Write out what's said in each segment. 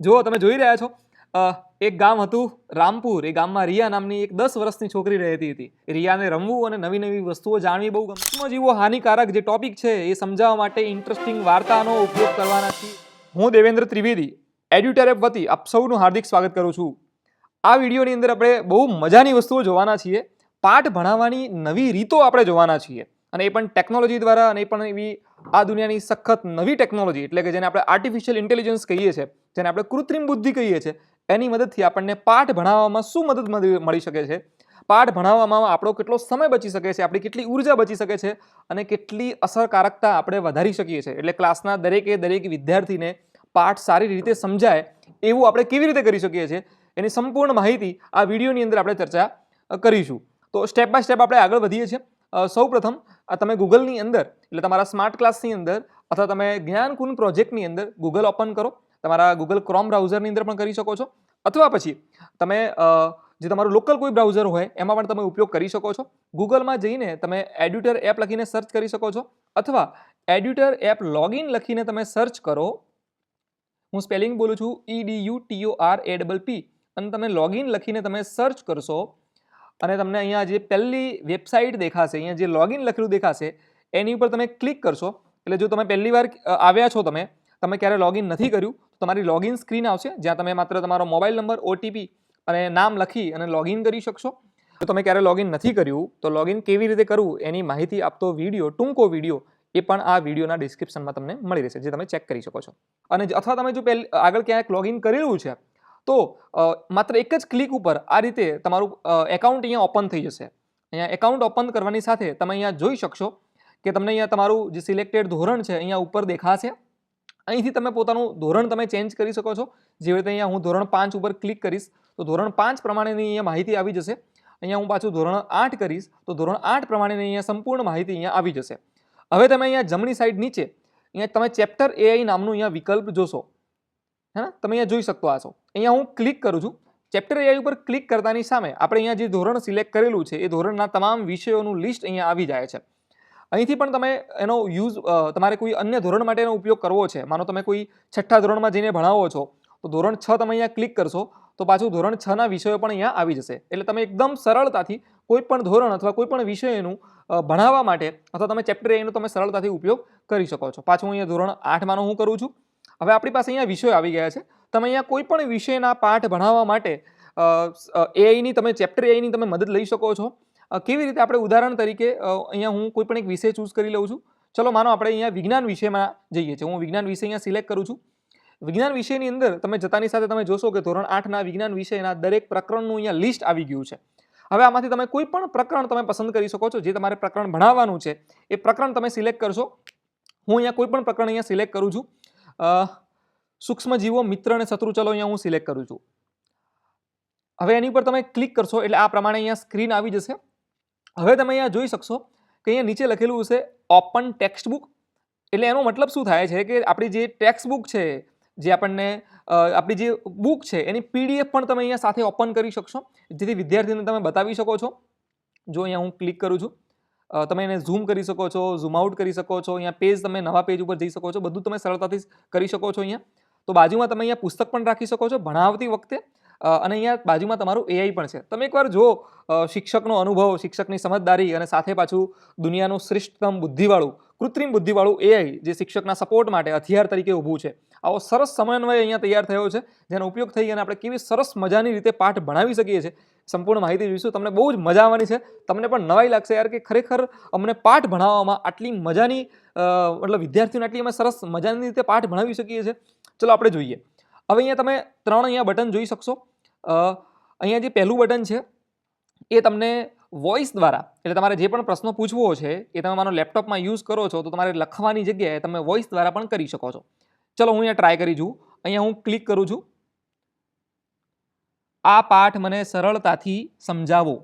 જુઓ, તમે જોઈ રહ્યા છો એક ગામ હતું રામપુર. એ ગામમાં રિયા નામની એક દસ વર્ષની છોકરી રહેતી હતી. રિયાને રમવું અને નવી નવી વસ્તુઓ જાણવી બહુ ગમતું. જીવો હાનિકારક જે ટોપિક છે એ સમજાવવા માટે ઇન્ટરેસ્ટિંગ વાર્તાનો ઉપયોગ કરવાના છીએ. હું દેવેન્દ્ર ત્રિવેદી એડ્યુટર એપ વતી આપ સૌનું હાર્દિક સ્વાગત કરું છું. આ વિડીયોની અંદર આપણે બહુ મજાની વસ્તુઓ જોવાના છીએ. પાઠ ભણાવવાની નવી રીતો આપણે જોવાના છીએ. અને એ પણ ટેકનોલોજી દ્વારા અને એ પણ એવી આ દુનિયાની સખત નવી ટેકનોલોજી એટલે કે જેને આપણે આર્ટિફિશિયલ ઇન્ટેલિજન્સ કહીએ છીએ. જેને આપણે કૃત્રિમ બુદ્ધિ કહીએ છીએ, એની મદદથી આપણને પાઠ ભણાવવામાં શું મદદ મળી શકે છે? પાઠ ભણાવવામાં આપણો કેટલો સમય બચી શકે છે? આપણી કેટલી ઊર્જા બચી શકે છે? અને કેટલી અસરકારકતા આપણે વધારી શકીએ છીએ? એટલે ક્લાસના દરેકે દરેક વિદ્યાર્થીને પાઠ સારી રીતે સમજાય એવું આપણે કેવી રીતે કરી શકીએ છીએ? એની સંપૂર્ણ માહિતી આ વિડીયોની અંદર આપણે ચર્ચા કરીશું. તો સ્ટેપ બાય સ્ટેપ આપણે આગળ વધીએ છીએ. સૌ સૌપ્રથમ આ તમે ગૂગલની અંદર, એટલે તમારા સ્માર્ટ ક્લાસની અંદર, અથવા તમે જ્ઞાનકુંજ પ્રોજેક્ટની અંદર ગૂગલ ઓપન કરો. તમારા ગૂગલ ક્રોમ બ્રાઉઝરની અંદર પણ કરી શકો છો. અથવા પછી તમે જે તમારું લોકલ કોઈ બ્રાઉઝર હોય, એમાં પણ તમે ઉપયોગ કરી શકો છો. ગૂગલમાં જઈને તમે એડ્યુટર એપ લખીને સર્ચ કરી શકો છો. અથવા એડ્યુટર એપ લોગિન લખીને તમે સર્ચ કરો. હું સ્પેલિંગ બોલું છું E D U T O R A double P અને તમે લોગિન લખીને તમે સર્ચ કરશો. અને તમને અહીંયા જે પહેલી વેબસાઇટ દેખાશે, અહીંયા જે લોગિન લખેલું દેખાશે, એની ઉપર તમે ક્લિક કરશો. એટલે જો તમે પહેલી વાર આવ્યા છો તમે તમે ક્યારે લોગિન નથી કર્યું, તો તમારી લોગિન સ્ક્રીન આવશે, જ્યાં તમે માત્ર તમારો મોબાઈલ નંબર ઓટીપી અને નામ લખી અને લોગિન કરી શકશો. તો તમે ક્યારે લોગિન નથી કર્યું, તો લોગિન કેવી રીતે કરવું, એની માહિતી આપતો વીડિયો ટૂંકો વીડિયો એ પણ આ વિડીયોના ડિસ્ક્રિપ્શનમાં તમને મળી રહેશે, જે તમે ચેક કરી શકો છો. અને અથવા તમે જો પહેલ, આગળ ક્યાંક લોગિન કરેલું છે, તો માત્ર એક જ ક્લિક ઉપર આ રીતે તમારું એકાઉન્ટ અહીંયા ઓપન થઈ જશે. અહીંયા એકાઉન્ટ ઓપન કરવાની સાથે તમે અહીંયા જોઈ શકશો કે તમને અહીંયા તમારું જે સિલેક્ટેડ ધોરણ છે, અહીંયા ઉપર દેખાશે. અહીંથી તમે પોતાનું ધોરણ તમે ચેન્જ કરી શકો છો. જેવી રીતે અહીંયા હું ધોરણ પાંચ ઉપર ક્લિક કરીશ, તો ધોરણ પાંચ પ્રમાણેની અહીંયા માહિતી આવી જશે. અહીંયા હું પાછું ધોરણ આઠ કરીશ, તો ધોરણ આઠ પ્રમાણેની અહીંયા સંપૂર્ણ માહિતી અહીંયા આવી જશે. હવે તમે અહીંયા જમણી સાઈડ નીચે, અહીંયા તમે ચેપ્ટર એઆઈ નામનું અહીંયા વિકલ્પ જોશો. હે ને? તમે અહીંયા જોઈ શકતો હશો અહીંયા હું ક્લિક કરું છું. ચેપ્ટર એઆઈ ઉપર ક્લિક કરતાની સામે આપણે અહીંયા જે ધોરણ સિલેક્ટ કરેલું છે, એ ધોરણના તમામ વિષયોનું લિસ્ટ અહીંયા આવી જાય છે. અહીંથી પણ તમે એનો યુઝ તમારે કોઈ અન્ય ધોરણ માટે એનો ઉપયોગ કરવો છે. માનો તમે કોઈ છઠ્ઠા ધોરણમાં જઈને ભણાવો છો, તો ધોરણ છ તમે અહીંયા ક્લિક કરશો, તો પાછું ધોરણ છના વિષયો પણ અહીંયા આવી જશે. એટલે તમે એકદમ સરળતાથી કોઈ પણ ધોરણ અથવા કોઈ પણ વિષયનું ભણાવવા માટે અથવા તમે ચેપ્ટર એનો તમે સરળતાથી ઉપયોગ કરી શકો છો. પાછું અહીંયા ધોરણ આઠમાંનો હું કરું છું. હવે આપણી પાસે અહીંયા વિષયો આવી ગયા છે. તમે અહીંયા કોઈ પણ વિષયના પાઠ ભણાવવા માટે એઆઈની તમે ચેપ્ટર એઆઈની તમે મદદ લઈ શકો છો. કેવી રીતે આપણે ઉદાહરણ તરીકે અહીંયા હું કોઈ પણ એક વિષય ચૂઝ કરી લઉં છું. ચલો માનો આપણે અહીંયા વિજ્ઞાન વિષયમાં જઈએ છીએ. હું વિજ્ઞાન વિષય અહીંયા સિલેક્ટ કરું છું. વિજ્ઞાન વિષયની અંદર તમે જતાની સાથે તમે જોશો કે ધોરણ આઠના વિજ્ઞાન વિષયના દરેક પ્રકરણનું અહીંયા લિસ્ટ આવી ગયું છે. હવે આમાંથી તમે કોઈ પણ પ્રકરણ તમે પસંદ કરી શકો છો. જે તમારે પ્રકરણ ભણાવવાનું છે, એ પ્રકરણ તમે સિલેક્ટ કરશો. હું અહીંયા કોઈ પણ પ્રકરણ અહીંયા સિલેક્ટ કરું છું. સૂક્ષ્મજીવો મિત્ર અને શત્રુ ચલો અહીંયા હું સિલેક્ટ કરું છું. હવે એની ઉપર તમે ક્લિક કરશો એટલે આ પ્રમાણે અહીંયા સ્ક્રીન આવી જશે. હવે તમે અહીંયા જોઈ શકશો કે અહીંયા નીચે લખેલું છે ઓપન ટેક્સ્ટ બુક એટલે એનો મતલબ શું થાય છે કે આપણી જે ટેક્સ્ટ બુક છે, જે આપણને આપણી જે બુક છે, એની પીડીએફ પણ તમે અહીંયા સાથે ઓપન કરી શકશો. જેથી વિદ્યાર્થીને તમે બતાવી શકો છો. જો અહીંયા હું ક્લિક કરું છું તમે એને ઝૂમ કરી શકો છો ઝૂમ આઉટ કરી શકો છો, અહીંયા પેજ તમે નવા પેજ ઉપર જઈ શકો છો, બધું તમે સરળતાથી કરી શકો છો અહીંયા. તો બાજુમાં તમે અહીંયા પુસ્તક પણ રાખી શકો છો ભણાવતી વખતે. અને અહીંયા બાજુમાં તમારું એઆઈ પણ છે. તમે એકવાર જો શિક્ષકનો અનુભવ, શિક્ષકની સમજદારી અને સાથે પાછું દુનિયાનું શ્રેષ્ઠતમ બુદ્ધિવાળું, કૃત્રિમ બુદ્ધિવાળું એઆઈ જે શિક્ષકના સપોર્ટ માટે હથિયાર તરીકે ઊભું છે. આવો સરસ સમન્વય અહીંયા તૈયાર થયો છે, જેનો ઉપયોગ થઈ અને આપણે કેવી સરસ મજાની રીતે પાઠ ભણાવી શકીએ છીએ. સંપૂર્ણ માહિતી જોઈશું. તમને બહુ જ મજા આવવાની છે. તમને પણ નવાઈ લાગશે યાર કે ખરેખર અમને પાઠ ભણાવવામાં આટલી મજાની મતલબ વિદ્યાર્થીઓને આટલી અમે સરસ મજાની રીતે પાઠ ભણાવી શકીએ છીએ. ચલો આપણે જોઈએ. હવે અહીંયા તમે ત્રણ અહીંયા બટન જોઈ શકશો. અહીંયા જે પહેલું બટન છે, એ તમને વોઇસ દ્વારા, એટલે તમારે જે પણ પ્રશ્નો પૂછવો છે, એ તમે માનો લેપટોપમાં યુઝ કરો છો, તો તમારે લખવાની જગ્યાએ તમે વોઇસ દ્વારા પણ કરી શકો છો. ચલો, હું અહીંયા ટ્રાય કરી જોઉં. અહીંયા હું ક્લિક કરું છું. આ પાઠ મને સરળતાથી સમજાવો.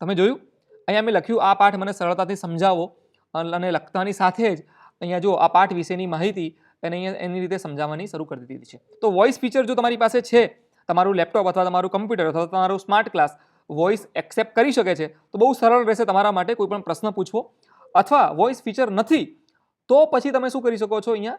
તમે જોયું? અહીંયા મેં લખ્યું, આ પાઠ મને સરળતાથી સમજાવો, અને લખતાની સાથે જ અહીંયા જો આ પાઠ વિશેની માહિતી એને અહીંયા એની રીતે સમજાવવાની શરૂ કરી દીધી છે. તો વોઇસ ફીચર જો તમારી પાસે છે, તમારું લેપટોપ અથવા તમારું કમ્પ્યુટર અથવા તમારું સ્માર્ટ ક્લાસ વોઇસ એક્સેપ્ટ કરી શકે છે, તો બહુ સરળ રહેશે તમારા માટે કોઈ પણ પ્રશ્ન પૂછવો. અથવા વોઇસ ફીચર નથી, તો પછી તમે શું કરી શકો છો અહીંયા?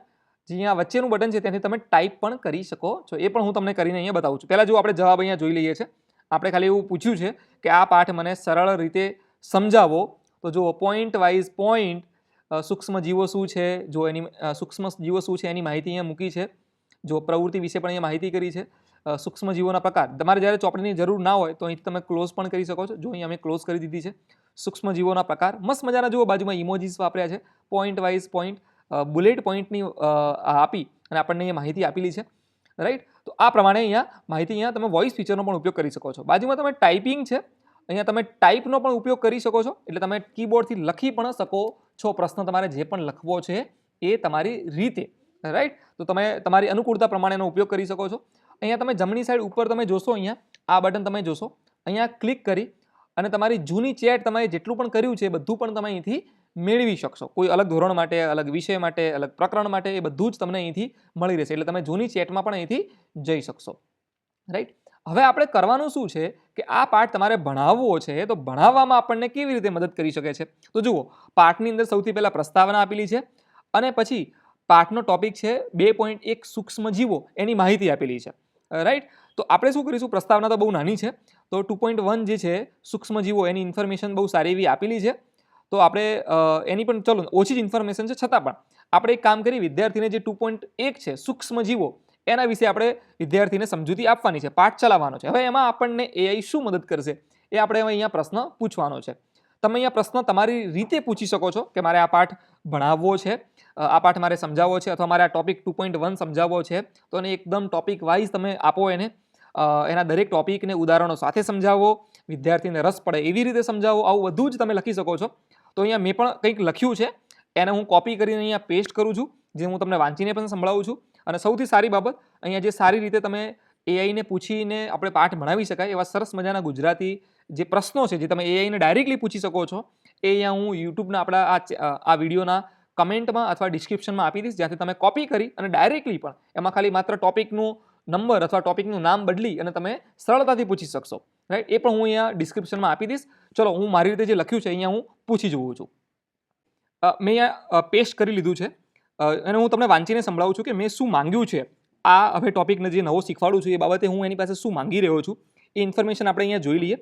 જે અહીંયા વચ્ચેનું બટન છે ત્યાંથી તમે ટાઈપ પણ કરી શકો છો. એ પણ હું તમને કરીને અહીંયા બતાવું છું. પહેલાં જો આપણે જવાબ અહીંયા જોઈ લઈએ છીએ. આપણે ખાલી એવું પૂછ્યું છે કે આ પાઠ મને સરળ રીતે સમજાવો. તો જુઓ પોઈન્ટ વાઇઝ પોઈન્ટ સૂક્ષ્મ જીવો શું છે? જો એની સૂક્ષ્મ જીવો શું છે એની માહિતી અહીંયા મૂકી છે. જો પ્રવૃત્તિ વિશે પણ અહીંયા માહિતી કરી છે. સૂક્ષ્મ જીવોના પ્રકાર. તમારે જ્યારે ચોપડીની જરૂર ના હોય તો અહીંથી તમે ક્લોઝ પણ કરી શકો છો. જો અહીં અમે ક્લોઝ કરી દીધી છે. સૂક્ષ્મ જીવોના પ્રકાર. મસ્ત મજાના જુઓ, બાજુમાં ઇમોજીસ વાપર્યા છે. પોઈન્ટ વાઇઝ પોઈન્ટ બુલેટ પોઈન્ટની આપી અને આપણને અહીંયા માહિતી આપેલી છે. રાઈટ તો આ પ્રમાણે અહીંયા માહિતી અહીંયા તમે વોઇસ ફીચરનો પણ ઉપયોગ કરી શકો છો. બાજુમાં તમે ટાઈપિંગ છે. અહીંયા તમે ટાઈપનો પણ ઉપયોગ કરી શકો છો. એટલે તમે કીબોર્ડથી લખી પણ શકો છો પ્રશ્ન તમારે જે પણ લખવો છે એ તમારી રીતે રાઈટ તો તમે તમારી અનુકૂળતા પ્રમાણેનો ઉપયોગ કરી શકો છો. અહીંયા તમે જમણી સાઈડ ઉપર તમે જોશો અહીંયા, આ બટન તમે જોશો. અહીંયા ક્લિક કરી અને તમારી જૂની ચેટ તમે જેટલું પણ કર્યું છે બધું પણ તમે અહીંથી મેળવી શકશો. કોઈ અલગ ધોરણ માટે, અલગ વિષય માટે, અલગ પ્રકરણ માટે એ બધું જ તમને અહીંથી મળી રહેશે. એટલે તમે જૂની ચેટમાં પણ અહીંથી જઈ શકશો. રાઈટ હવે આપણે કરવાનું શું છે કે આ પાઠ તમારે ભણાવવો છે, તો ભણાવવામાં આપણને કેવી રીતે મદદ કરી શકે છે? તો જુઓ, પાઠની અંદર સૌથી પહેલાં પ્રસ્તાવના આપેલી છે અને પછી પાઠનો ટોપિક છે બે પોઈન્ટ એક સૂક્ષ્મ જીવો, એની માહિતી આપેલી છે. રાઈટ? તો આપણે શું કરીશું? પ્રસ્તાવના તો બહુ નાની છે, તો ટુ પોઈન્ટ વન જે છે, સૂક્ષ્મ જીવો, એની ઇન્ફોર્મેશન બહુ સારી એવી આપેલી છે. તો આપણે એની પણ, ચલો, ઓછી જ ઇન્ફોર્મેશન છે છતાં પણ. આપણે એક કામ કરી વિદ્યાર્થીને જે ટુ પોઈન્ટ એક છે, સૂક્ષ્મ જીવો એના વિશે આપણે વિદ્યાર્થીને સમજૂતી આપવાની છે, પાઠ ચલાવવાનો છે. હવે એમાં આપણને એઆઈ શું મદદ કરશે એ આપણે અહીંયા પ્રશ્ન પૂછવાનો છે. તમે અહીંયા પ્રશ્ન તમારી રીતે પૂછી શકો છો કે મારે આ પાઠ ભણાવવો છે આ પાઠ મારે સમજાવવો છે અથવા મારે આ ટોપિક ટુ પોઈન્ટ વન સમજાવવો છે, તો એને એકદમ ટોપિક વાઇઝ તમે આપો એને એના દરેક ટોપિકને ઉદાહરણો સાથે સમજાવો, વિદ્યાર્થીને રસ પડે એવી રીતે સમજાવો, આવું બધું જ તમે લખી શકો છો. તો અહીંયા મેં પણ કંઈક લખ્યું છે, એને હું કોપી કરીને અહીંયા પેસ્ટ કરું છું, જે હું તમને વાંચીને પણ સંભળાવું છું. અને સૌથી સારી બાબત, અહીંયા જે સારી રીતે તમે એઆઈને પૂછીને આપણે પાઠ ભણાવી શકાય, એવા સરસ મજાના ગુજરાતી જે પ્રશ્નો છે, જે તમે એઆઈને ડાયરેક્ટલી પૂછી શકો છો, એ અહીંયા હું યુટ્યુબના આપણા આ વિડીયોના કમેન્ટમાં અથવા ડિસ્ક્રિપ્શનમાં આપી દઈશ, જ્યાંથી તમે કોપી કરી અને ડાયરેક્ટલી પણ એમાં ખાલી માત્ર ટોપિકનું નંબર અથવા ટોપિકનું નામ બદલી અને તમે સરળતાથી પૂછી શકશો. રાઈટ એ પણ હું અહીંયા ડિસ્ક્રિપ્શનમાં આપી દઈશ. ચલો, હું મારી રીતે જે લખ્યું છે, અહીંયા હું પૂછી જોઉં છું. મેં અહીંયા પેસ્ટ કરી લીધું છે. અને હું તમને વાંચીને સંભળાવું છું કે મેં શું માંગ્યું છે. આ હવે ટોપિકને જે નવો શીખવાડું છું એ બાબતે હું એની પાસે શું માંગી રહ્યો છું એ ઇન્ફોર્મેશન આપણે અહીંયા જોઈ લઈએ.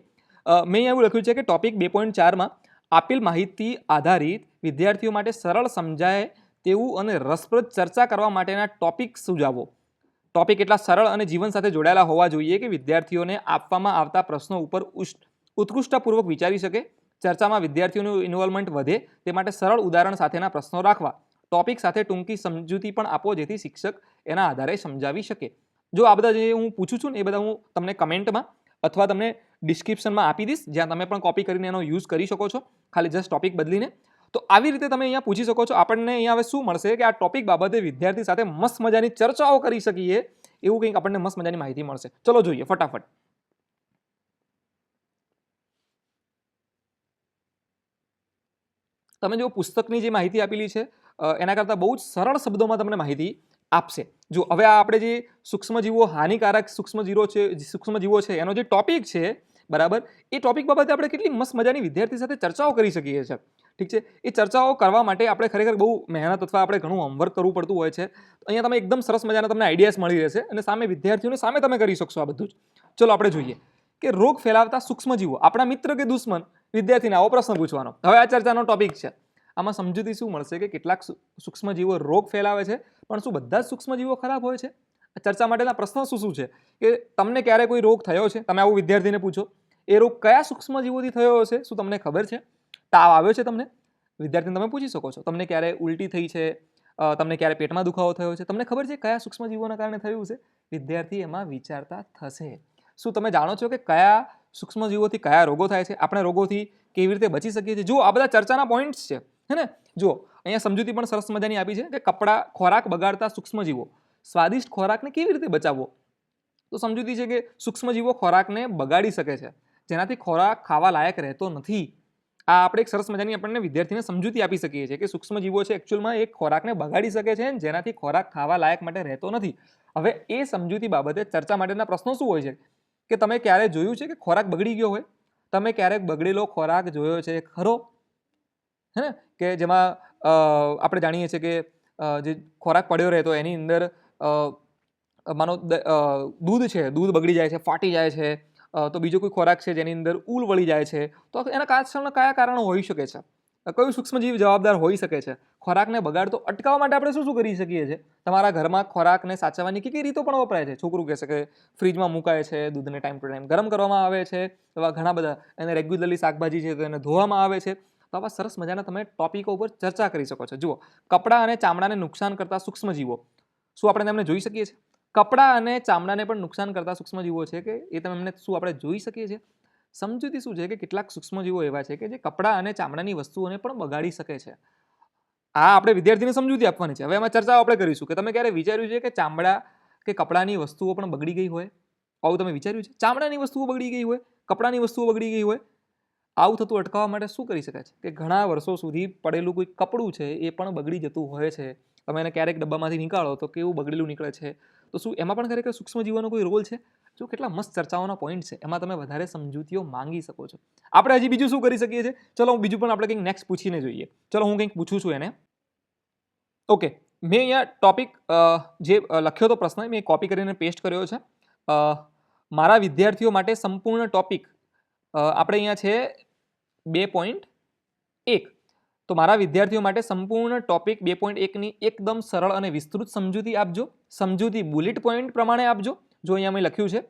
મેં એવું લખ્યું છે કે ટોપિક બે પોઈન્ટ ચારમાં આપેલ માહિતી આધારિત વિદ્યાર્થીઓ માટે સરળ સમજાય તેવું અને રસપ્રદ ચર્ચા કરવા માટેના ટોપિક સુજાવો ટોપિક એટલા સરળ અને જીવન સાથે જોડાયેલા હોવા જોઈએ કે વિદ્યાર્થીઓને આપવામાં આવતા પ્રશ્નો ઉપર ઉત્કૃષ્ટપૂર્વક વિચારી શકે, ચર્ચામાં વિદ્યાર્થીઓનું ઇન્વોલ્વમેન્ટ વધે તે માટે સરળ ઉદાહરણ સાથેના પ્રશ્નો રાખવા. ટોપિક સાથે ટૂંકી સમજૂતી પણ આપો, જેથી શિક્ષક એના આધારે સમજાવી શકે. જો આ બધા જે હું પૂછું છું ને, એ બધા હું તમને કમેન્ટમાં અથવા તમને ડિસ્ક્રિપ્શનમાં આપી દઈશ, જ્યાં તમે પણ કોપી કરીને એનો યુઝ કરી શકો છો. ખાલી જસ્ટ ટોપિક બદલીને. તો આવી રીતે તમે અહીંયા પૂછી શકો છો. આપણને અહીંયા હવે શું મળશે કે આ ટોપિક બાબતે વિદ્યાર્થી સાથે મસ્ત મજાની ચર્ચાઓ કરી શકીએ, એવું કંઈક આપણને મસ્ત મજાની માહિતી મળશે. ચલો જોઈએ, ફટાફટ. તમે જો પુસ્તકની જે માહિતી આપેલી છે એના કરતાં બહુ જ સરળ શબ્દોમાં તમને માહિતી આપશે. જો, હવે આપણે જે સૂક્ષ્મજીવો હાનિકારક સૂક્ષ્મજીવો છે સૂક્ષ્મજીવો છે, એનો જે ટોપિક છે, બરાબર, એ ટોપિક બાબતે આપણે કેટલી મસ્ત મજાની વિદ્યાર્થી સાથે ચર્ચાઓ કરી શકીએ છીએ. ઠીક છે? એ ચર્ચાઓ કરવા માટે આપણે ખરેખર બહુ મહેનત અથવા આપણે ઘણું હોમવર્ક કરવું પડતું હોય છે. અહીંયા તમે એકદમ સરસ મજાના તમને આઈડિયાઝ મળી રહેશે અને સામે વિદ્યાર્થીઓને સામે તમે કરી શકશો આ બધું જ. ચલો, આપણે જોઈએ કે રોગ ફેલાવતા સૂક્ષ્મજીવો, આપણા મિત્ર કે દુશ્મન, વિદ્યાર્થીને આવો પ્રશ્ન પૂછવાનો. હવે આ ચર્ચાનો ટોપિક છે. આમાં સમજૂતી શું મળશે કે કેટલાક સૂક્ષ્મજીવો રોગ ફેલાવે છે, પણ શું બધા જ સૂક્ષ્મજીવો ખરાબ હોય છે? ચર્ચા માટેના પ્રશ્નો શું શું છે? કે તમને ક્યારે કોઈ રોગ થયો છે? તમે આવું વિદ્યાર્થીને પૂછો. એ રોગ કયા સૂક્ષ્મજીવોથી થયો હશે? શું તમને ખબર છે? તાવ આવ્યો છે તમને? વિદ્યાર્થીને તમે પૂછી શકો છો. તમને ક્યારે ઉલટી થઈ છે? તમને ક્યારે પેટમાં દુખાવો થયો છે? તમને ખબર છે કયા સૂક્ષ્મજીવોના કારણે થયું છે વિદ્યાર્થી એમાં વિચારતા થશે. શું તમે જાણો છો કે કયા સૂક્ષ્મજીવોથી કયા રોગો થાય છે? આપણે રોગોથી કેવી રીતે બચી શકીએ છીએ? જો આ બધા ચર્ચાના પોઈન્ટ્સ છે. હે ને? જો અહીંયા સમજૂતી પણ સરસ મજાની આપી છે કે કપડાં ખોરાક બગાડતા સૂક્ષ્મજીવો. સ્વાદિષ્ટ ખોરાકને કેવી રીતે બચાવવો? તો સમજૂતી છે કે સૂક્ષ્મજીવો ખોરાકને બગાડી શકે છે. જેનાથી ખોરાક ખાવા લાયક રહેતો નથી. આ આપણે એક સરસ મજાની આપણને વિદ્યાર્થીને સમજૂતી આપી શકીએ છીએ કે સૂક્ષ્મજીવો છે એકચ્યુઅલમાં એ ખોરાકને બગાડી શકે છે જેનાથી ખોરાક ખાવા લાયક માટે રહેતો નથી. હવે એ સમજૂતી બાબતે ચર્ચા માટેના પ્રશ્નો શું હોય છે? કે તમે ક્યારે જોયું છે કે ખોરાક બગડી ગયો હોય? તમે ક્યારેક બગડેલો ખોરાક જોયો છે ખરો? હે ને? કે જેમાં આપણે જાણીએ છીએ કે જે ખોરાક પડ્યો રહે તો એની અંદર માનો દૂધ છે, દૂધ બગડી જાય છે, ફાટી જાય છે તો બીજો કોઈ ખોરાક છે જેની અંદર ઉલ વળી જાય છે, તો એના પાછળના કયા કારણો હોઈ શકે છે? કયું સૂક્ષ્મજીવ જવાબદાર હોઈ શકે છે? ખોરાકને બગાડતો અટકાવવા માટે આપણે શું શું કરી શકીએ છીએ? તમારા ઘરમાં ખોરાકને સાચવવાની કઈ કઈ રીતો પણ વપરાય છે? છોકરું કહેશે કે ફ્રીજમાં મુકાય છે, દૂધને ટાઈમ ટુ ટાઈમ ગરમ કરવામાં આવે છે, એવા ઘણા બધા, એને રેગ્યુલરલી શાકભાજી છે તો એને ધોવામાં આવે છે. તો આવા સરસ મજાના તમે ટોપિકો ઉપર ચર્ચા કરી શકો છો. જુઓ, કપડાં અને ચામડાને નુકસાન કરતા સૂક્ષ્મજીવો. શું આપણે તેમને જોઈ શકીએ છીએ? કપડાં અને ચામડાને પણ નુકસાન કરતા સૂક્ષ્મજીવો છે કે એ તમે એમને શું આપણે જોઈ શકીએ છીએ? સમજૂતી શું છે કે કેટલાક સૂક્ષ્મજીવો એવા છે કે જે કપડાં અને ચામડાની વસ્તુઓને પણ બગાડી શકે છે. આ આપણે વિદ્યાર્થીને સમજૂતી આપવાની છે. હવે એમાં ચર્ચાઓ આપણે કરીશું કે તમે ક્યારે વિચાર્યું છે કે ચામડા કે કપડાની વસ્તુઓ પણ બગડી ગઈ હોય? આવું તમે વિચાર્યું છે? ચામડાની વસ્તુઓ બગડી ગઈ હોય? કપડાની વસ્તુઓ બગડી ગઈ હોય? આવું થતું અટકાવવા માટે શું કરી શકાય છે? કે ઘણા વર્ષો સુધી પડેલું કોઈ કપડું છે એ પણ બગડી જતું હોય છે. તમે એને ક્યારેક ડબ્બામાંથી નીકાળો તો કેવું બગડેલું નીકળે છે? તો શું એમાં પણ ખરેખર સૂક્ષ્મજીવોનો કોઈ રોલ છે? જો કેટલા મસ્ત ચર્ચાઓના પોઈન્ટ છે, એમાં તમે વધારે સમજૂતીઓ માંગી શકો છો. આપણે હજી બીજું શું કરી શકીએ છીએ? ચલો હું બીજું પણ આપણે કંઈક નેક્સ્ટ પૂછીને જોઈએ. ચલો હું કંઈક પૂછું છું એને. ઓકે મેં અહીંયા ટોપિક જે લખ્યો હતો પ્રશ્ન, મેં કોપી કરીને પેસ્ટ કર્યો છે. મારા વિદ્યાર્થીઓ માટે સંપૂર્ણ ટોપિક આપણે અહીંયા છે બે પોઈન્ટ એક. તો મારા વિદ્યાર્થીઓ માટે સંપૂર્ણ ટોપિક બે પોઈન્ટ એકની એકદમ સરળ અને વિસ્તૃત સમજૂતી આપજો. સમજૂતી બુલેટ પોઈન્ટ પ્રમાણે આપજો, જો અહીંયા મેં લખ્યું છે.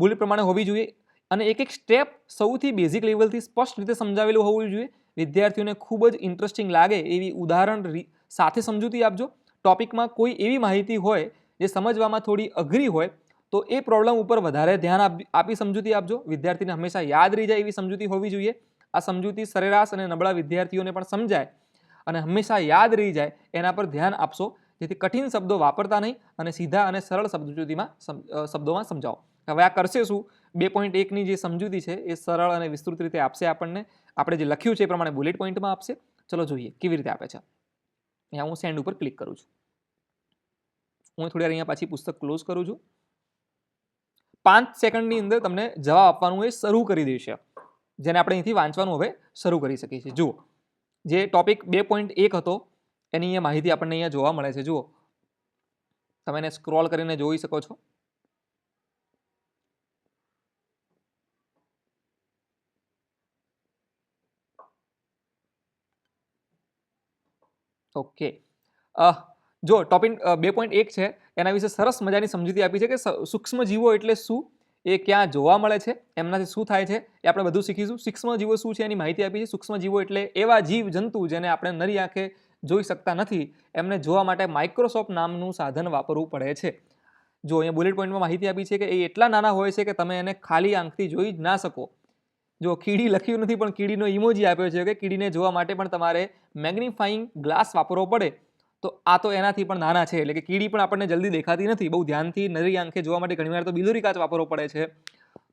બુલેટ પ્રમાણે હોવી જોઈએ અને એક એક સ્ટેપ સૌથી બેઝિક લેવલથી સ્પષ્ટ રીતે સમજાવેલું હોવું જોઈએ. વિદ્યાર્થીઓને ખૂબ જ ઇન્ટરેસ્ટિંગ લાગે એવી ઉદાહરણ સાથે સમજૂતી આપજો. ટોપિકમાં કોઈ એવી માહિતી હોય જે સમજવામાં થોડી અઘરી હોય તો એ પ્રોબ્લેમ ઉપર વધારે ધ્યાન આપ- સમજૂતી આપજો. વિદ્યાર્થીને હંમેશા યાદ રહી જાય એવી સમજૂતી હોવી જોઈએ. આ સમજૂતી સરેરાશ અને નબળા વિદ્યાર્થીઓને પણ સમજાય અને હંમેશા યાદ રહી જાય એના પર ધ્યાન આપશો. જેથી કઠિન શબ્દો વાપરતા નહીં અને સીધા અને સરળ સમજૂતીમાં શબ્દોમાં સમજાવો. હવે આ કરશે શું? બે પોઈન્ટ એકની જે સમજૂતી છે એ સરળ અને વિસ્તૃત રીતે આપશે આપણને. આપણે જે લખ્યું છે એ પ્રમાણે બુલેટ પોઈન્ટમાં આપશે. ચલો જોઈએ કેવી રીતે આપે છે. અહીંયા હું સેન્ડ ઉપર ક્લિક કરું છું. હું થોડી વાર અહીંયા પાછી પુસ્તક ક્લોઝ કરું છું. પાંચ સેકન્ડની અંદર તમને જવાબ આપવાનું એ શરૂ કરી દેશે. જેને આપણે અહીંથી વાંચવાનું હવે શરૂ કરી શકીએ છીએ. જુઓ, જે ટોપિક બે પોઈન્ટ એક હતો, એની અહીંયા માહિતી આપણને અહીંયા જોવા મળે છે. જુઓ, તમે એને સ્ક્રોલ કરીને જોઈ શકો છો. ઓકે. જો ટોપિક બે પોઈન્ટ એક છે, એના વિશે સરસ મજાની સમજૂતી આપી છે કે સૂક્ષ્મજીવો એટલે શું? એ ક્યાં જોવા મળે છે? એમનાથી શું થાય છે? એ આપણે બધું શીખીશું. સૂક્ષ્મ જીવો શું છે એની માહિતી આપી છે? સૂક્ષ્મજીવો એટલે એવા જીવ જંતુ જેને આપણે નરી આંખે જોઈ શકતા નથી, એમને જોવા માટે માઇક્રોસોફ્ટ નામનું સાધન વાપરવું પડે છે. જો અહીંયા બુલેટ પોઈન્ટમાં માહિતી આપી છે કે એ એટલા નાના હોય છે કે તમે એને ખાલી આંખથી જોઈ જ ના શકો. જો કીડી લખ્યું નથી પણ કીડીનો ઇમોજી આપ્યો છે કે કીડીને જોવા માટે પણ તમારે મેગ્નિફાઈંગ ગ્લાસ વાપરવો પડે. તો આ તો એનાથી પણ નાના છે, એટલે કે કીડી પણ આપણને જલ્દી દેખાતી નથી. બહુ ધ્યાનથી નરી આંખે જોવા માટે ઘણીવાર તો બિલોરી કાચ વાપરવો પડે છે.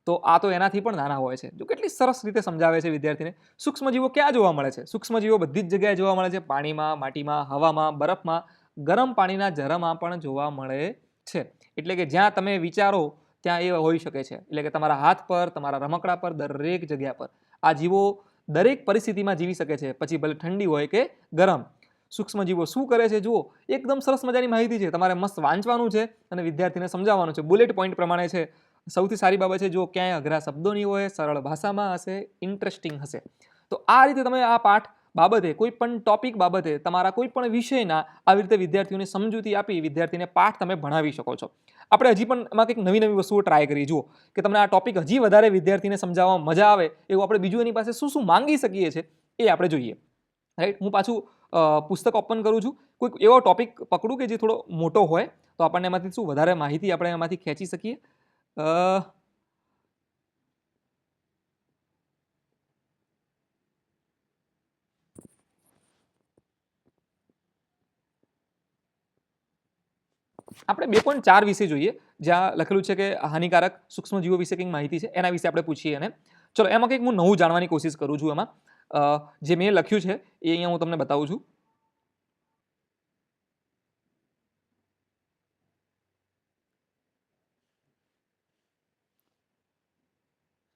તો આ તો એનાથી પણ નાના હોય છે. જો કેટલી સરસ રીતે સમજાવે છે વિદ્યાર્થીને. સૂક્ષ્મજીવો ક્યાં જોવા મળે છે? સૂક્ષ્મજીવો બધી જ જગ્યાએ જોવા મળે છે. પાણીમાં, માટીમાં, હવામાં, બરફમાં, ગરમ પાણીના ઝરામાં પણ જોવા મળે છે. એટલે કે જ્યાં તમે વિચારો, ત્યાં એ હોઈ શકે છે. એટલે કે તમારા હાથ પર, તમારા રમકડા પર, દરેક જગ્યા પર. આ જીવો દરેક પરિસ્થિતિમાં જીવી શકે છે. પછી ભલે ઠંડી હોય કે ગરમ. સૂક્ષ્મજીવો શું કરે છે? જુઓ, એકદમ સરસ મજાની માહિતી છે. તમારે મસ્ત વાંચવાનું છે અને વિદ્યાર્થીને સમજાવવાનું છે. બુલેટ પોઈન્ટ પ્રમાણે છે. સૌથી સારી બાબત છે, જો ક્યાંય અઘરા શબ્દો નહીં હોય, સરળ ભાષામાં હશે ઇન્ટરેસ્ટિંગ હશે. તો આ રીતે તમે આ પાઠ બાબતે, કોઈ પણ ટોપિક બાબતે, તમારા કોઈ પણ વિષયના આવી રીતે વિદ્યાર્થીઓને સમજૂતી આપી વિદ્યાર્થીને પાઠ તમે ભણાવી શકો છો. આપણે હજી પણ એમાં કંઈક નવી નવી વસ્તુઓ ટ્રાય કરી. જુઓ, કે તમને આ ટોપિક હજી વધારે વિદ્યાર્થીને સમજાવવામાં મજા આવે, એવું આપણે બીજું એની પાસે શું શું માંગી શકીએ છીએ, એ આપણે જોઈએ. રાઈટ હું પાછું પુસ્તક ઓપન કરું છું. કોઈક એવો ટોપિક પકડું કે જે થોડો મોટો હોય, તો આપણને એમાંથી શું વધારે માહિતી આપણે એમાંથી ખેંચી શકીએ? આપણે બે પોઈન્ટ ચાર વિશે જોઈએ, જ્યાં લખેલું છે કે હાનિકારક સૂક્ષ્મજીવો વિશે કંઈક માહિતી છે, એના વિશે આપણે પૂછીએ એને. ચલો, એમાં કંઈક હું નવું જાણવાની કોશિશ કરું છું એમાં. જે મેં લખ્યું છે, એ અહીંયા હું તમને બતાવું છું.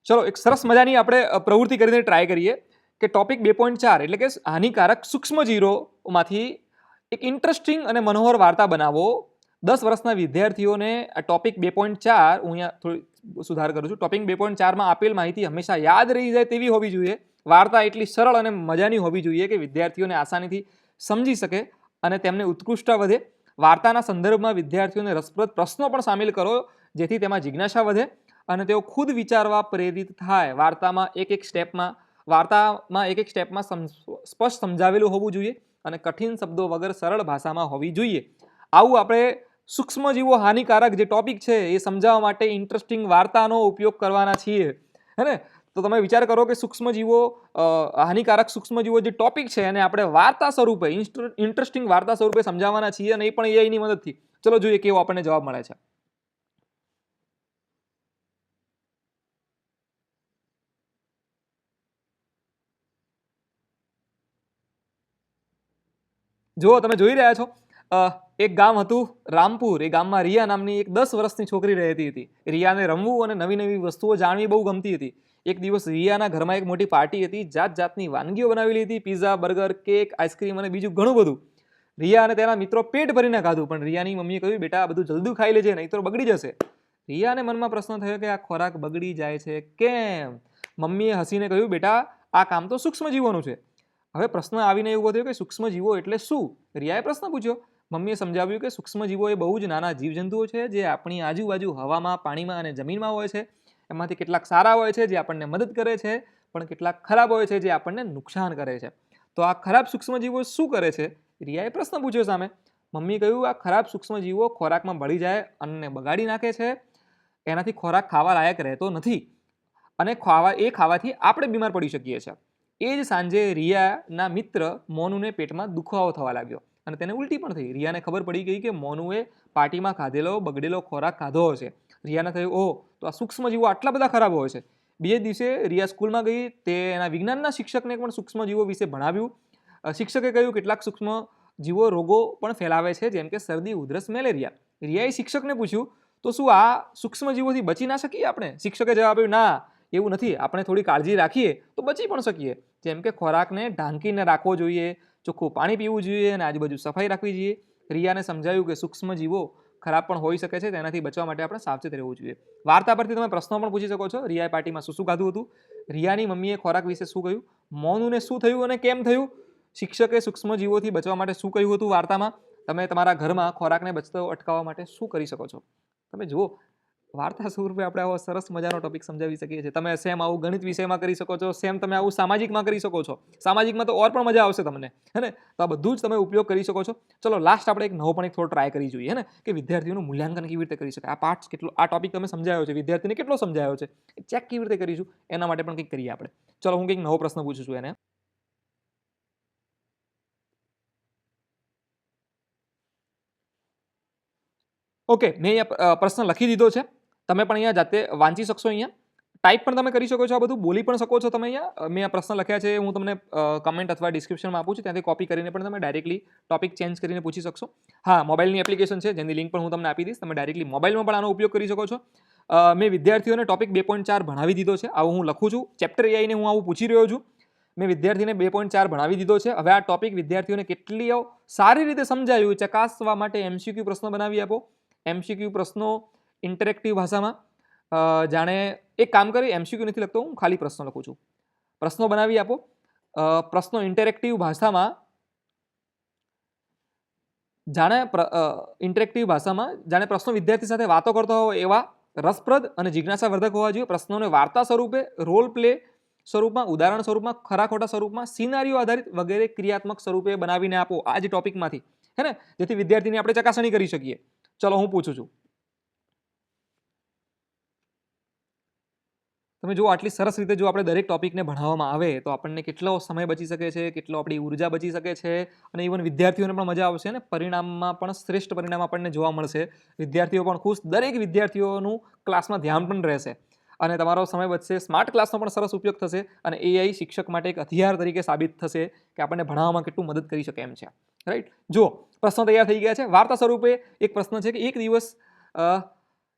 ચલો, એક સરસ મજાની આપણે પ્રવૃત્તિ કરીને ટ્રાય કરીએ કે ટોપિક બે પોઈન્ટ ચાર એટલે કે હાનિકારક સૂક્ષ્મજીરોમાંથી એક ઇન્ટરેસ્ટિંગ અને મનોહર વાર્તા બનાવો. દસ વર્ષના વિદ્યાર્થીઓને આ ટોપિક બે પોઈન્ટ ચાર, હું અહીંયા થોડી સુધાર કરું છું. ટોપિક બે પોઈન્ટ ચારમાં આપેલ માહિતી હંમેશા યાદ રહી જાય તેવી હોવી જોઈએ. વાર્તા એટલી સરળ અને મજાની હોવી જોઈએ કે વિદ્યાર્થીઓને આસાનીથી સમજી શકે અને તેમને ઉત્કૃષ્ટતા વધે. વાર્તાના સંદર્ભમાં વિદ્યાર્થીઓને રસપ્રદ પ્રશ્નો પણ સામેલ કરો, જેથી તેમાં જિજ્ઞાસા વધે અને તેઓ ખુદ વિચારવા પ્રેરિત થાય. વાર્તામાં એક એક સ્ટેપમાં, વાર્તામાં એક એક સ્ટેપમાં સ્પષ્ટ સમજાવેલું હોવું જોઈએ અને કઠિન શબ્દો વગર સરળ ભાષામાં હોવી જોઈએ. આવું આપણે સૂક્ષ્મજીવો હાનિકારક જે ટોપિક છે એ સમજાવવા માટે ઇન્ટરેસ્ટિંગ વાર્તાનો ઉપયોગ કરવાના છીએ. હે ને? તો તમે વિચાર કરો કે સૂક્ષ્મજીવો હાનિકારક સૂક્ષ્મજીવો જે ટોપિક છે એને આપણે વાર્તા સ્વરૂપે ઇન્ટરેસ્ટિંગ વાર્તા સ્વરૂપે સમજાવવાના છીએ અને એ પણ એઆઈની મદદથી. ચલો જોઈએ કેવો આપણને જવાબ મળે છે. જુઓ, તમે જોઈ રહ્યા છો એક ગામ હતું રામપુર. એ ગામમાં રિયા નામની એક દસ વર્ષની છોકરી રહેતી હતી. રિયાને રમવું અને નવી નવી વસ્તુઓ જાણવી બહુ ગમતી હતી. એક દિવસ રિયાના ઘરમાં એક મોટી પાર્ટી હતી જાત જાતની વાનગીઓ બનાવેલી હતી પીઝા બર્ગર કેક આઈસ્ક્રીમ અને બીજું ઘણું બધું. રિયા અને તેના મિત્રો પેટ ભરીને ખાધું, પણ રિયાની મમ્મીએ કહ્યું, બેટા બધું જલ્દી ખાઈ લેજે, નહીં તો બગડી જશે. રિયાને મનમાં પ્રશ્ન થયો કે, આ ખોરાક બગડી જાય છે કેમ? મમ્મીએ હસીને કહ્યું, બેટા, આ કામ તો સૂક્ષ્મજીવોનું છે. હવે પ્રશ્ન આવીને એવું થયો કે, સૂક્ષ્મજીવો એટલે શું? રિયાએ પ્રશ્ન પૂછ્યો. મમ્મીએ સમજાવ્યું કે, સૂક્ષ્મજીવો એ બહુ જ નાના જીવજંતુઓ છે, જે આપણી આજુબાજુ હવામાં, પાણીમાં અને જમીનમાં હોય છે. એમાંથી કેટલાક સારા હોય છે જે આપણને મદદ કરે છે, પણ કેટલાક ખરાબ હોય છે જે આપણને નુકસાન કરે છે. તો આ ખરાબ સૂક્ષ્મજીવો શું કરે છે? રિયાએ પ્રશ્ન પૂછ્યો સામે. મમ્મી કહ્યું, આ ખરાબ સૂક્ષ્મજીવો ખોરાકમાં ભળી જાય અન્નને બગાડી નાખે છે. એનાથી ખોરાક ખાવા લાયક રહેતો નથી અને ખાવા, એ ખાવાથી આપણે બીમાર પડી શકીએ છીએ. એ જ સાંજે રિયાના મિત્ર મોનુને પેટમાં દુખાવો થવા લાગ્યો અને તેને ઉલટી પણ થઈ. રિયાને ખબર પડી ગઈ કે મોનુએ પાર્ટીમાં ખાધેલો, બગડેલો ખોરાક ખાધો હશે. રિયાને થયું ઓહ, તો આ સૂક્ષ્મજીવો આટલા બધા ખરાબ હોય છે. બીજે દિવસે રિયા સ્કૂલમાં ગઈ, તે એના વિજ્ઞાનના શિક્ષકને પણ સૂક્ષ્મજીવો વિશે ભણાવ્યું. શિક્ષકે કહ્યું, કેટલાક સૂક્ષ્મ જીવો રોગો પણ ફેલાવે છે, જેમ કે શરદી, ઉધરસ, મેલેરિયા. રિયાએ શિક્ષકને પૂછ્યું, તો શું આ સૂક્ષ્મજીવોથી બચી ના શકીએ આપણે? શિક્ષકે જવાબ આપ્યો, ના, એવું નથી. આપણે થોડી કાળજી રાખીએ તો બચી પણ શકીએ. જેમ કે ખોરાકને ઢાંકીને રાખવો જોઈએ, ચોખ્ખું પાણી પીવું જોઈએ અને આજુબાજુ સફાઈ રાખવી જોઈએ. રિયાને સમજાવ્યું કે સૂક્ષ્મજીવો ખરાબ પણ હોઈ શકે છે, તેનાથી બચવા માટે આપણે સાવચેત રહેવું જોઈએ. વાર્તા પરથી તમે પ્રશ્નો પણ પૂછી શકો છો. રિયાએ પાર્ટીમાં શું શું ખાધું હતું? રિયાની મમ્મીએ ખોરાક વિશે શું કહ્યું? મોનુને શું થયું અને કેમ થયું? શિક્ષકે સૂક્ષ્મજીવોથી બચવા માટે શું કહ્યું હતું વાર્તામાં? તમે તમારા ઘરમાં ખોરાકને બચતો અટકાવવા માટે શું કરી શકો છો? તમે જુઓ વાર્તા સ્વરૂપે આપણે આવો સરસ મજાનો ટોપિક સમજાવી શકીએ છીએ. તમે સેમ આવું ગણિત વિષયમાં કરી શકો છો સેમ તમે આવું સામાજિકમાં કરી શકો છો. સામાજિકમાં તો ઓર પણ મજા આવશે તમને, હે ને? તો આ બધું જ તમે ઉપયોગ કરી શકો છો. ચલો લાસ્ટ આપણે એક નવો પણ એક થોડો ટ્રાય કરી જોઈએ, હે ને? કે વિદ્યાર્થીઓનું મૂલ્યાંકન કેવી રીતે કરી શકાય? આ પાઠ કેટલો, આ ટોપિક તમે સમજાયો છે, વિદ્યાર્થીને કેટલો સમજાયો છે? ચેક કેવી રીતે કરીશું? એના માટે પણ કંઈક કરીએ આપણે. ચલો, હું કંઈક નવો પ્રશ્ન પૂછું છું એને. ઓકે મેં અહીંયા પ્રશ્ન લખી દીધો છે. તમે પણ અહીંયા જાતે વાંચી શકશો અહીંયા. ટાઈપ પણ તમે કરી શકો છો, આ બધું. બોલી પણ શકો છો તમે અહીંયા. મેં આ પ્રશ્ન લખ્યા છે, હું તમને કમેન્ટ અથવા ડિસ્ક્રિપ્શનમાં આપું છું. ત્યાંથી કોપી કરીને પણ તમે ડાયરેક્ટલી ટોપિક ચેન્જ કરીને પૂછી શકશો. હા મોબાઈલની એપ્લિકેશન છે, જેની લિંક પણ હું તમને આપી દઈશ. તમે ડાયરેક્ટલી મોબાઈલમાં પણ આનો ઉપયોગ કરી શકો છો. મેં વિદ્યાર્થીઓને ટોપિક બે પોઈન્ટ ચાર ભણાવી દીધો છે. આવું હું લખું છું. ચેપ્ટર એઆઈને હું આવું પૂછી રહ્યો છું. મેં વિદ્યાર્થીને બે પોઈન્ટ ચાર ભણાવી દીધો છે. હવે આ ટોપિક વિદ્યાર્થીઓને કેટલી સારી રીતે સમજાયું, ચકાસવા માટે એમસીક્યુ પ્રશ્નો બનાવી આપો. એમસીક્યુ પ્રશ્નો ઇન્ટરેક્ટિવ ભાષામાં જાણે એક કામ કરી એમસીક્યુ નથી લખતો, હું ખાલી પ્રશ્નો લખું છું. પ્રશ્નો બનાવી આપો. પ્રશ્નો ઇન્ટરેક્ટિવ ભાષામાં જાણે ઇન્ટરેક્ટિવ ભાષામાં જાણે પ્રશ્નો વિદ્યાર્થી સાથે વાતો કરતો હોય એવા રસપ્રદ અને જિજ્ઞાસાવર્ધક હોવા જોઈએ. પ્રશ્નોને વાર્તા સ્વરૂપે રોલ પ્લે સ્વરૂપમાં, ઉદાહરણ સ્વરૂપમાં, ખરા ખોટા સ્વરૂપમાં સિનારીઓ આધારિત વગેરે ક્રિયાત્મક સ્વરૂપે બનાવીને આપો આ જ ટોપિકમાંથી હે ને? જેથી વિદ્યાર્થીની આપણે ચકાસણી કરી શકીએ. ચલો હું પૂછું છું. તમે જો આટલી સરસ રીતે જો આપણે દરેક ટોપિકને ભણાવવામાં આવે, તો આપણને કેટલો સમય બચી શકે છે, કેટલો આપણી ઊર્જા બચી શકે છે, અને ઇવન વિદ્યાર્થીઓને પણ મજા આવશે, અને પરિણામમાં પણ શ્રેષ્ઠ પરિણામ આપણને જોવા મળશે. વિદ્યાર્થીઓ પણ ખુશ, દરેક વિદ્યાર્થીઓનું ક્લાસમાં ધ્યાન પણ રહેશે. અને તમારો સમય બચશે, સ્માર્ટ ક્લાસનો પણ સરસ ઉપયોગ થશે, અને એઆઈ શિક્ષક માટે એક હથિયાર તરીકે સાબિત થશે કે આપણને ભણાવવામાં કેટલું મદદ કરી શકે એમ છે. રાઈટ જો પ્રશ્નો તૈયાર થઈ ગયા છે. વાર્તા સ્વરૂપે એક પ્રશ્ન છે કે એક દિવસ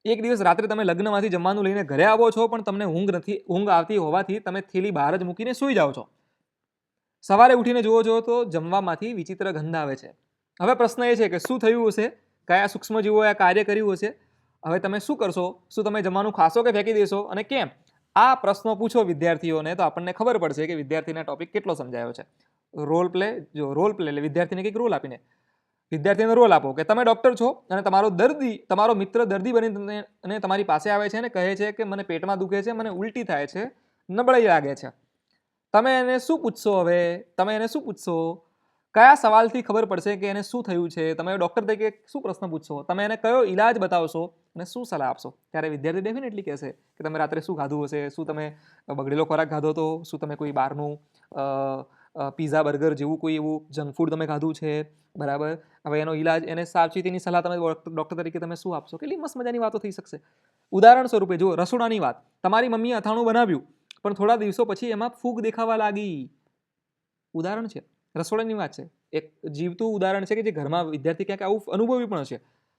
એક દિવસ રાત્રે તમે લગ્નમાંથી જમવાનું લઈને ઘરે આવો છો, પણ તમને ઊંઘ નથી, ઊંઘ આવતી હોવાથી તમે થેલી બહાર જ મૂકીને સૂઈ જાઓ છો. સવારે ઉઠીને જુઓ છો તો જમવામાંથી વિચિત્ર ગંધ આવે છે. હવે પ્રશ્ન એ છે કે શું થયું હશે? કયા સૂક્ષ્મજીવોએ આ કાર્ય કર્યું હશે? હવે તમે શું કરશો? શું તમે જમવાનું ખાશો કે ફેંકી દેશો? અને કેમ? આ પ્રશ્નો પૂછો વિદ્યાર્થીઓને તો આપણને ખબર પડશે કે વિદ્યાર્થીને ટોપિક કેટલો સમજાયો છે. રોલ પ્લે જો રોલ પ્લે એટલે વિદ્યાર્થીને કંઈક રોલ આપીને. વિદ્યાર્થીને રોલ આપો કે તમે ડૉક્ટર છો અને તમારો દર્દી, તમારો મિત્ર દર્દી બની અને તમારી પાસે આવે છે અને કહે છે કે મને પેટમાં દુખે છે, મને ઉલટી થાય છે, નબળાઈ લાગે છે. તમે એને શું પૂછશો હવે? તમે એને શું પૂછશો? કયા સવાલથી ખબર પડશે કે એને શું થયું છે? તમે ડૉક્ટર તરીકે શું પ્રશ્ન પૂછશો? તમે એને કયો ઈલાજ બતાવશો અને શું સલાહ આપશો? ત્યારે વિદ્યાર્થી ડેફિનેટલી કહેશે કે તમે રાત્રે શું ખાધું હશે? શું તમે બગડેલો ખોરાક ખાધો હતો? શું તમે કોઈ બહારનું પીઝા બર્ગર જેવું કોઈ એવું જંક ફૂડ તમે ખાધું છે? બરાબર? હવે એનો ઈલાજ, એને સાવચેતીની સલાહ તમે ડૉક્ટર તરીકે તમે શું આપશો? કેટલી મસ્ત મજાની વાતો થઈ શકશે. ઉદાહરણ સ્વરૂપે જો રસોડાની વાત. તમારી મમ્મીએ અથાણું બનાવ્યું, પણ થોડા દિવસો પછી એમાં ફૂગ દેખાવા લાગી. ઉદાહરણ છે. રસોડાની વાત છે. એક જીવતું ઉદાહરણ છે કે જે ઘરમાં વિદ્યાર્થી ક્યાંક આવું અનુભવી પણ છે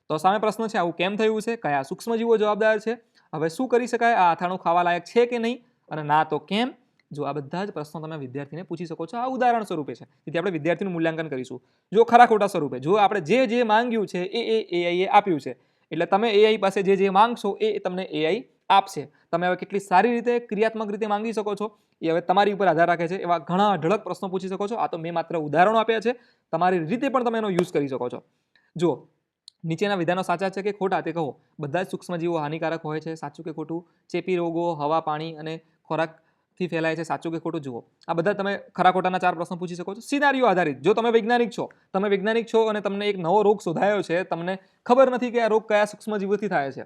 તો સામે પ્રશ્ન છે, આવું કેમ થયું છે? કયા સૂક્ષ્મજીવો જવાબદાર છે? હવે શું કરી શકાય? આ અથાણું ખાવા લાયક છે કે નહીં? અને ના તો કેમ? જો આ બધા જ પ્રશ્નો તમે વિદ્યાર્થીને પૂછી શકો છો. આ ઉદાહરણ સ્વરૂપે છે. તેથી આપણે વિદ્યાર્થીનું મૂલ્યાંકન કરીશું. જો ખરા ખોટા સ્વરૂપે, જો આપણે જે જે માંગ્યું છે એ એ એઆઈએ આપ્યું છે. એટલે તમે એઆઈ પાસે જે જે માંગશો એ તમને એઆઈ આપશે. તમે હવે કેટલી સારી રીતે, ક્રિયાત્મક રીતે માંગી શકો છો એ હવે તમારી ઉપર આધાર રાખે છે. એવા ઘણા અઢળક પ્રશ્નો પૂછી શકો છો. આ તો મેં માત્ર ઉદાહરણો આપ્યા છે. તમારી રીતે પણ તમે એનો યુઝ કરી શકો છો. જો નીચેના વિધાનો સાચા છે કે ખોટા તે કહો. બધા જ સૂક્ષ્મજીવો હાનિકારક હોય છે. સાચું કે ખોટું? ચેપી રોગો, હવા, પાણી અને ખોરાકથી ફેલાય છે, સાચું કે ખોટું જુઓ. આ બધા તમે ખરા ખોટાના ચાર પ્રશ્નો પૂછી શકો છો. સિનારીઓ આધારિત. જો તમે વૈજ્ઞાનિક છો, તમે વૈજ્ઞાનિક છો અને તમને એક નવો રોગ શોધાયો છે, તમને ખબર નથી કે આ રોગ કયા સૂક્ષ્મજીવોથી થાય છે,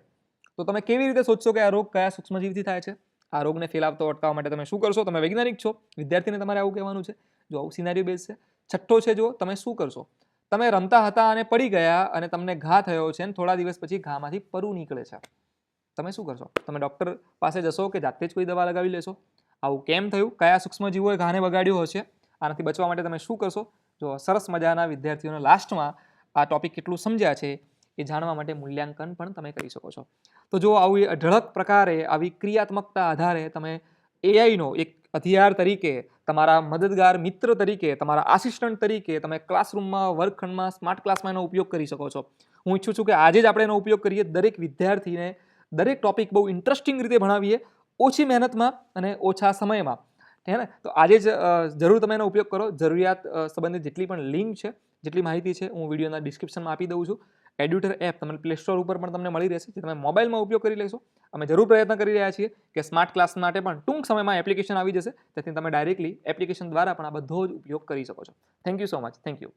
તો તમે કેવી રીતે સોચશો કે આ રોગ કયા સૂક્ષ્મજીવથી થાય છે? આ રોગને ફેલાવતો, અટકાવવા માટે તમે શું કરશો? તમે વૈજ્ઞાનિક છો. વિદ્યાર્થીને તમારે આવું કહેવાનું છે. જો આવું સિનારીઓ બેઝ છે, છઠ્ઠો છે જો તમે શું કરશો? તમે રમતા હતા અને પડી ગયા અને તમને ઘા થયો છે અને થોડા દિવસ પછી ઘામાંથી પરું નીકળે છે. તમે શું કરશો? તમે ડૉક્ટર પાસે જશો કે જાતે જ કોઈ દવા લગાવી લેશો? આવું કેમ થયું? કયા સૂક્ષ્મજીવોએ ઘાને બગાડ્યું હશે? આનાથી બચવા માટે તમે શું કરશો? જો સરસ મજાના વિદ્યાર્થીઓને લાસ્ટમાં આ ટોપિક કેટલું સમજ્યા છે એ જાણવા માટે મૂલ્યાંકન પણ તમે કરી શકો છો. તો જો આવી અઢળક પ્રકારે, આવી ક્રિયાત્મકતા આધારે તમે એઆઈનો એક હથિયાર તરીકે, તમારા મદદગાર મિત્ર તરીકે, તમારા આસિસ્ટન્ટ તરીકે તમે ક્લાસરૂમમાં વર્ગખંડમાં સ્માર્ટ ક્લાસમાં એનો ઉપયોગ કરી શકો છો. હું ઈચ્છું છું કે આજે જ આપણે એનો ઉપયોગ કરીએ, દરેક વિદ્યાર્થીને દરેક ટોપિક બહુ ઇન્ટરેસ્ટિંગ રીતે ભણાવીએ ઓછી મહેનતમાં અને ઓછા સમયમાં. હે ને? તો આજે જ જરૂર તમે એનો ઉપયોગ કરો. જરૂરિયાત સંબંધિત જેટલી પણ લિંક છે, જેટલી માહિતી છે, હું વિડીયોના ડિસ્ક્રિપ્શનમાં આપી દઉં છું. એડ્યુટર એપ તમને પ્લે સ્ટોર ઉપર પણ તમને મળી રહેશે, જે તમે મોબાઈલમાં ઉપયોગ કરી લેશો. અમે જરૂર પ્રયત્ન કરી રહ્યા છીએ કે સ્માર્ટ ક્લાસ માટે પણ ટૂંક સમયમાં એપ્લિકેશન આવી જશે તેથી તમે ડાયરેક્ટલી એપ્લિકેશન દ્વારા પણ આ બધો જ ઉપયોગ કરી શકો છો. Thank you so much. Thank you.